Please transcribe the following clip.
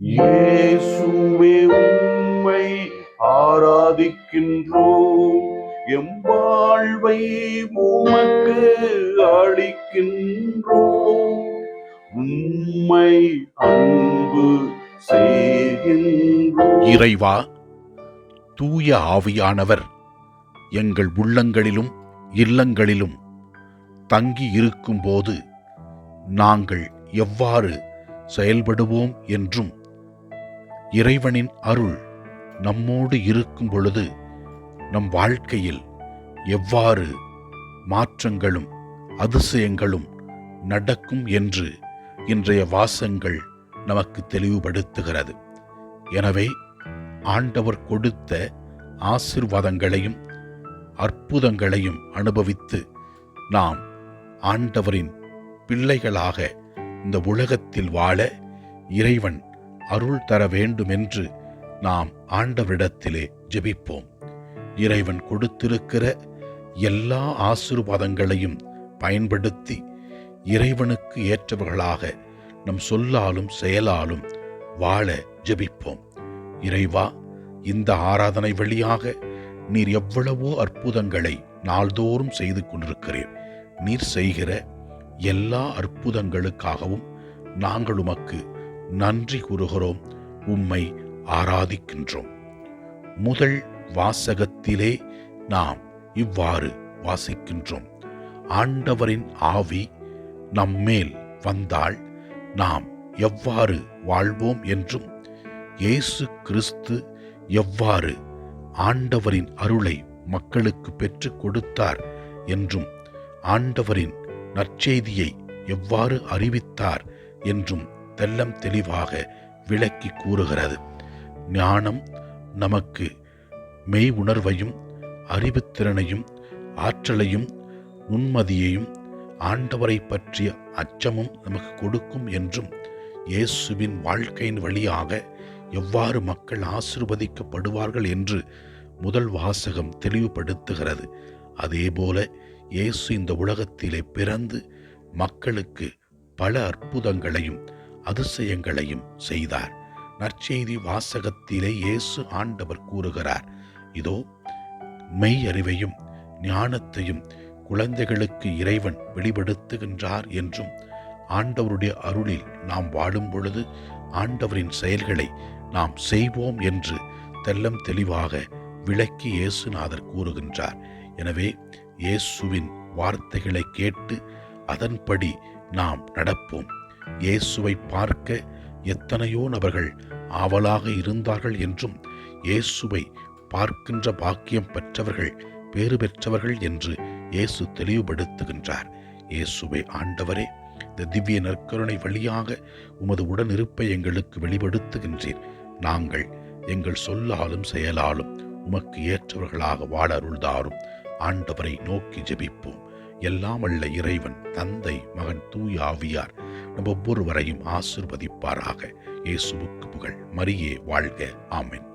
இயேசுவே உம்மை ஆராதிக்கின்றோம். எம் வாழ்வை உமக்கு அளிக்கின்றோம். உம்மை அன்பு செய்கின்றோம். இறைவா தூய ஆவியானவர் எங்கள் உள்ளங்களிலும் இல்லங்களிலும் தங்கி இருக்கும்போது நாங்கள் எவ்வாறு செயல்படுவோம் என்றும் இறைவனின் அருள் நம்மோடு இருக்கும் பொழுது நம் வாழ்க்கையில் எவ்வாறு மாற்றங்களும் அதிசயங்களும் நடக்கும் என்று இன்றைய வாசங்கள் நமக்கு தெளிவுபடுத்துகிறது. எனவே ஆண்டவர் கொடுத்த ஆசிர்வாதங்களையும் அற்புதங்களையும் அனுபவித்து நாம் ஆண்டவரின் பிள்ளைகளாக இந்த உலகத்தில் வாழ இறைவன் அருள் தர வேண்டுமென்று நாம் ஆண்டவரிடத்திலே ஜெபிப்போம். இறைவன் கொடுத்திருக்கிற எல்லா ஆசீர்வாதங்களையும் பயன்படுத்தி இறைவனுக்கு ஏற்றவர்களாக நம் சொல்லாலும் செயலாலும் வாழ ஜெபிப்போம். இறைவா இந்த ஆராதனை வழியாக நீர் எவ்வளவோ அற்புதங்களை நாள்தோறும் செய்து கொண்டிருக்கிறீர். நீர் செய்கிற எல்லா அற்புதங்களுக்காகவும் நாங்கள் உமக்கு நன்றி கூறுகிறோம் உம்மை ஆராதிக்கின்றோம். முதல் வாசகத்திலே நாம் இவ்வாறு வாசிக்கின்றோம். ஆண்டவரின் ஆவி நம்மேல் வந்தால் நாம் எவ்வாறு வாழ்வோம் என்றும் இயேசு கிறிஸ்து எவ்வாறு ஆண்டவரின் அருளை மக்களுக்கு பெற்றுக் கொடுத்தார் என்றும் ஆண்டவரின் நற்செய்தியை எவ்வாறு அறிவித்தார் என்றும் தெல்லம் தெளிவாக விளக்கி கூறுகிறது. ஞானம் நமக்கு மெய் உணர்வையும் அறிவுத்திறனையும் ஆற்றலையும் நுண்மதியையும் ஆண்டவரை பற்றிய அச்சமும் நமக்கு கொடுக்கும் என்றும் இயேசுவின் வாழ்க்கையின் வழியாக எவ்வாறு மக்கள் ஆசிர்வதிக்கப்படுவார்கள் என்று முதல் வாசகம் தெளிவுபடுத்துகிறது. அதேபோல இயேசு இந்த உலகத்திலே பிறந்து மக்களுக்கு பல அற்புதங்களையும் அதிசயங்களையும் செய்தார். நற்செய்தி வாசகத்திலே இயேசு ஆண்டவர் கூறுகிறார். இதோ மெய் அறிவையும் ஞானத்தையும் குழந்தைகளுக்கு இறைவன் வெளிப்படுத்துகின்றார் என்றும் ஆண்டவருடைய அருளில் நாம் வாழும் பொழுது ஆண்டவரின் செயல்களை நாம் செய்வோம் என்று தெல்லம் தெளிவாக விளக்கி இயேசுநாதர் கூறுகின்றார். எனவே இயேசுவின் வார்த்தைகளை கேட்டு அதன்படி நாம் நடப்போம். இயேசுவை பார்க்க எத்தனையோ நபர்கள் ஆவலாக இருந்தார்கள் என்றும் இயேசுவை பார்க்கின்ற பாக்கியம் பெற்றவர்கள் பேறு பெற்றவர்கள் என்று இயேசு தெளிவுபடுத்துகின்றார். இயேசுவை ஆண்டவரே இந்த திவ்ய நற்கருணை வழியாக உமது உடனிருப்பை எங்களுக்கு வெளிப்படுத்துகின்றீர். நாங்கள் எங்கள் சொல்லாலும் செயலாலும் உமக்கு ஏற்றவர்களாக வாழ அருள்தாரும். ஆண்டவரை நோக்கி ஜெபிப்போம். எல்லாம் அல்ல இறைவன் தந்தை மகன் தூய ஆவியார் நம் ஒவ்வொருவரையும் ஆசிர்வதிப்பாராக. இயேசுவுக்கு புகழ். மரியே வாழ்க. ஆமென்.